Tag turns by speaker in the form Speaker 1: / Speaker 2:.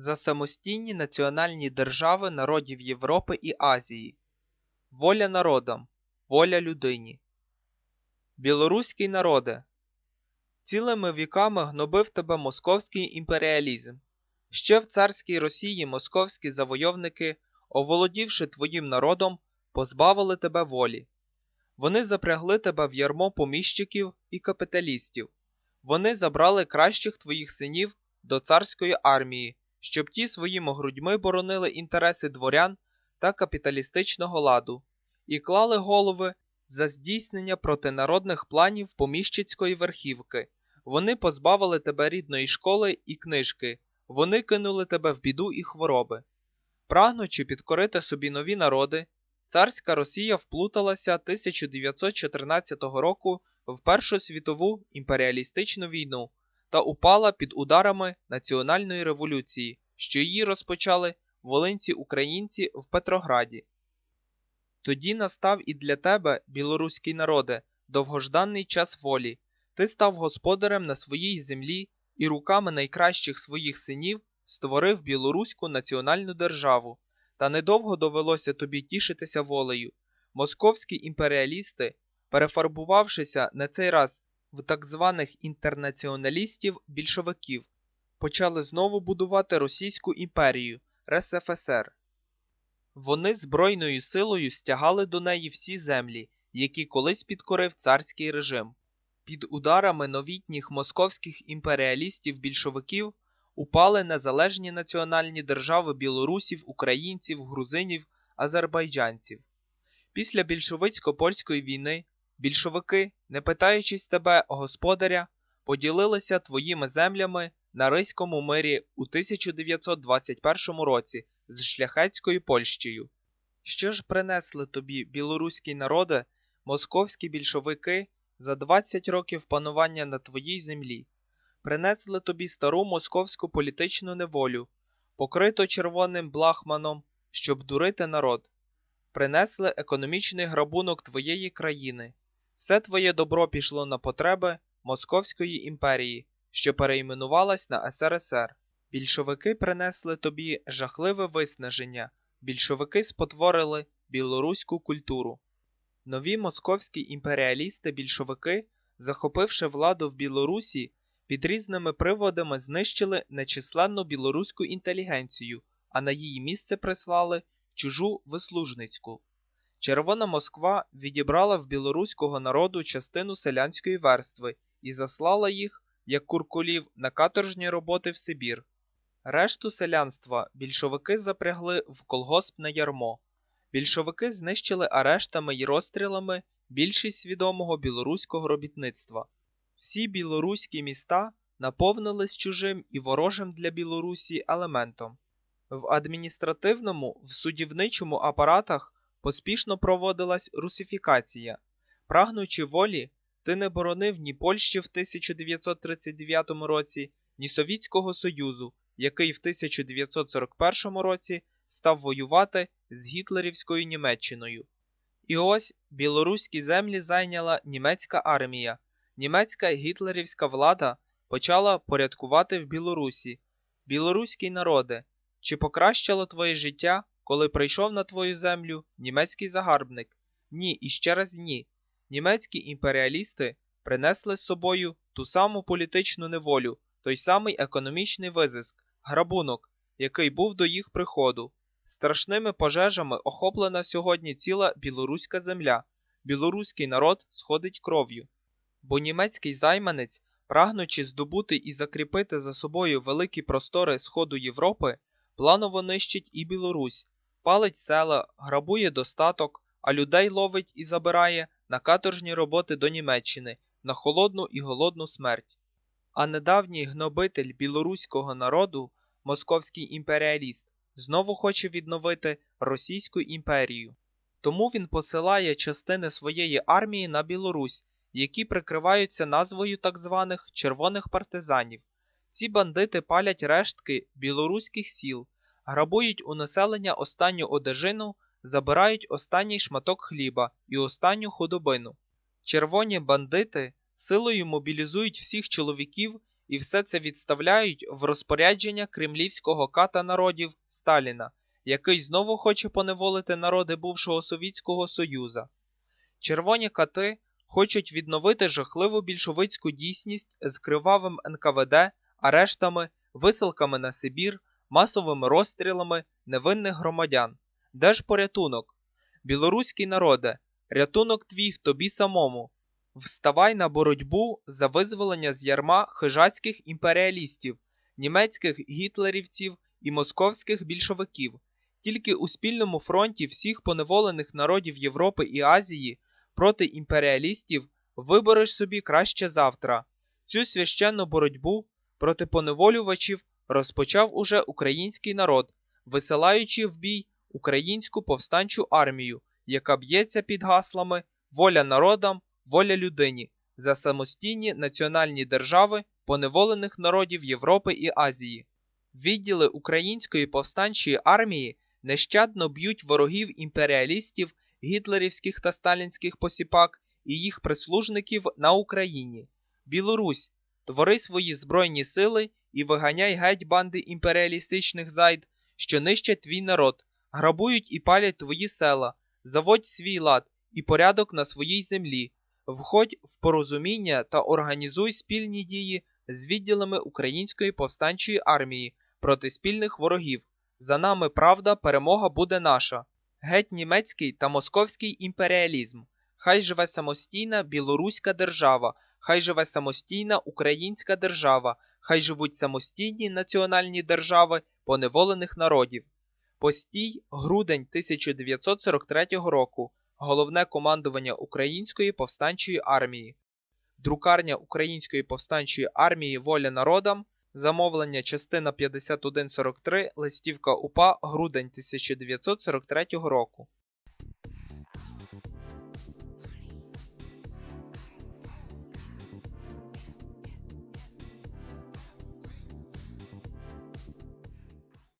Speaker 1: за самостійні національні держави народів Європи і Азії. Воля народам, воля людині. Білоруський народе. Цілими віками гнобив тебе московський імперіалізм. Ще в царській Росії московські завойовники, оволодівши твоїм народом, позбавили тебе волі. Вони запрягли тебе в ярмо поміщиків і капіталістів. Вони забрали кращих твоїх синів до царської армії, щоб ті своїми грудьми боронили інтереси дворян та капіталістичного ладу, і клали голови за здійснення протинародних планів поміщицької верхівки. Вони позбавили тебе рідної школи і книжки, вони кинули тебе в біду і хвороби. Прагнучи підкорити собі нові народи, царська Росія вплуталася 1914 року в Першу світову імперіалістичну війну та упала під ударами національної революції, що її розпочали волинці українці в Петрограді. Тоді настав і для тебе, білоруський народе, довгожданий час волі. Ти став господарем на своїй землі і руками найкращих своїх синів створив білоруську національну державу, та недовго довелося тобі тішитися волею. Московські імперіалісти, перефарбувавшися на цей раз в так званих інтернаціоналістів більшовиків, почали знову будувати Російську імперію РСФСР. Вони збройною силою стягали до неї всі землі, які колись підкорив царський режим. Під ударами новітніх московських імперіалістів-більшовиків упали незалежні національні держави білорусів, українців, грузинів, азербайджанців. Після більшовицько польської війни більшовики, не питаючись тебе, господаря, поділилися твоїми землями на Ризькому мирі у 1921 році з шляхетською Польщею. Що ж принесли тобі, білоруські народи, московські більшовики за 20 років панування на твоїй землі? Принесли тобі стару московську політичну неволю, покрито червоним блахманом, щоб дурити народ. Принесли економічний грабунок твоєї країни. Все твоє добро пішло на потреби Московської імперії, що перейменувалась на СРСР. Більшовики принесли тобі жахливе виснаження, більшовики спотворили білоруську культуру. Нові московські імперіалісти-більшовики, захопивши владу в Білорусі, під різними приводами знищили нечисленну білоруську інтелігенцію, а на її місце прислали чужу вислужницьку. Червона Москва відібрала в білоруського народу частину селянської верстви і заслала їх, як куркулів, на каторжні роботи в Сибір. Решту селянства більшовики запрягли в колгоспне ярмо. Більшовики знищили арештами й розстрілами більшість свідомого білоруського робітництва. Всі білоруські міста наповнились чужим і ворожим для Білорусі елементом. В адміністративному, в судівничому апаратах поспішно проводилась русифікація. Прагнучи волі, ти не боронив ні Польщі в 1939 році, ні Совітського Союзу, який в 1941 році став воювати з гітлерівською Німеччиною. І ось білоруські землі зайняла німецька армія. Німецька гітлерівська влада почала порядкувати в Білорусі. Білоруський народе, чи покращило твоє життя, коли прийшов на твою землю німецький загарбник? Ні, і ще раз ні. Німецькі імперіалісти принесли з собою ту саму політичну неволю, той самий економічний визиск, грабунок, який був до їх приходу. Страшними пожежами охоплена сьогодні ціла білоруська земля, білоруський народ сходить кров'ю. Бо німецький займанець, прагнучи здобути і закріпити за собою великі простори Сходу Європи, планово нищить і Білорусь, палить села, грабує достаток, а людей ловить і забирає на каторжні роботи до Німеччини, на холодну і голодну смерть. А недавній гнобитель білоруського народу, московський імперіаліст, знову хоче відновити Російську імперію. Тому він посилає частини своєї армії на Білорусь, які прикриваються назвою так званих червоних партизанів. Ці бандити палять рештки білоруських сіл, грабують у населення останню одежину, забирають останній шматок хліба і останню худобину. Червоні бандити силою мобілізують всіх чоловіків і все це відставляють в розпорядження кремлівського ката народів Сталіна, який знову хоче поневолити народи бувшого Совєтського Союза. Червоні кати хочуть відновити жахливу більшовицьку дійсність з кривавим НКВД, арештами, висилками на Сибір, масовими розстрілами невинних громадян. Де ж порятунок? Білоруський народе, рятунок твій в тобі самому. Вставай на боротьбу за визволення з ярма хижацьких імперіалістів, німецьких гітлерівців і московських більшовиків. Тільки у спільному фронті всіх поневолених народів Європи і Азії проти імперіалістів вибореш собі краще завтра. Цю священну боротьбу проти поневолювачів розпочав уже український народ, висилаючи в бій українську повстанчу армію, яка б'ється під гаслами Воля народам, воля людині за самостійні національні держави поневолених народів Європи і Азії. Відділи української повстанчої армії нещадно б'ють ворогів імперіалістів, гітлерівських та сталінських посіпак і їх прислужників на Україні. Білорусь, твори свої збройні сили і виганяй геть банди імперіалістичних зайд, що нищать твій народ, грабують і палять твої села, заводь свій лад і порядок на своїй землі, входь в порозуміння та організуй спільні дії з відділами Української повстанчої армії проти спільних ворогів. За нами правда, перемога буде наша. Геть німецький та московський імперіалізм. Хай живе самостійна білоруська держава, хай живе самостійна українська держава, хай живуть самостійні національні держави поневолених народів. Постій, грудень 1943 року. Головне командування Української повстанчої армії. Друкарня Української повстанчої армії Воля народам. Замовлення частина 5143, листівка УПА, грудень 1943 року.